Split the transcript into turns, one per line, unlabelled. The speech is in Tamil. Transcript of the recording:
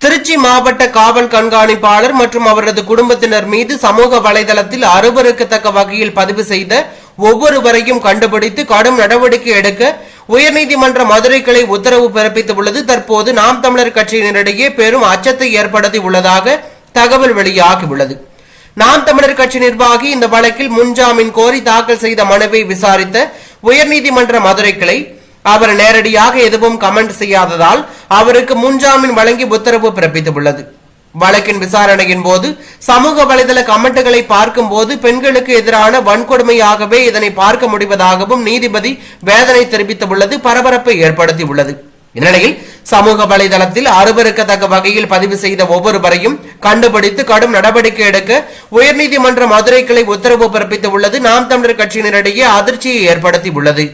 திருச்சி மாவட்ட காவல் கண்காணிப்பாளர் மற்றும் அவரது குடும்பத்தினர் மீது சமூக வலைதளத்தில் அருவருக்கத்தக்க வகையில் பதிவு செய்த ஒவ்வொருவரையும் கண்டுபிடித்து கடும் நடவடிக்கை எடுக்க உயர்நீதிமன்ற மதுரை கிளை உத்தரவு பிறப்பித்துள்ளது. தற்போது நாம் தமிழர் கட்சியினரிடையே பெரும் அச்சத்தை ஏற்படுத்தி உள்ளதாக தகவல் வெளியாகியுள்ளது. நாம் தமிழர் கட்சி நிர்வாகி இந்த வழக்கில் முன்ஜாமீன் கோரி தாக்கல் செய்த மனுவை விசாரித்த உயர்நீதிமன்ற மதுரை கிளை அவர் நேரடியாக எதுவும் கமெண்ட் செய்யாததால் அவருக்கு முன்ஜாமீன் வழங்கி உத்தரவு பிறப்பித்துள்ளது. வழக்கின் விசாரணையின் போது சமூக வலைதள கமெண்ட்டுகளை பார்க்கும் போது பெண்களுக்கு எதிரான வன்கொடுமையாகவே இதனை பார்க்க முடிவதாகவும் நீதிபதி வேதனை தெரிவித்துள்ளது பரபரப்பை ஏற்படுத்தியுள்ளது. இந்நிலையில் சமூக வலைதளத்தில் அருவருக்கத்தக்க வகையில் பதிவு செய்த ஒவ்வொருவரையும் கண்டுபிடித்து கடும் நடவடிக்கை எடுக்க உயர்நீதிமன்ற மதுரை கிளை உத்தரவு பிறப்பித்துள்ளது. நாம் தமிழர் கட்சியினரிடையே அதிர்ச்சியை ஏற்படுத்தியுள்ளது.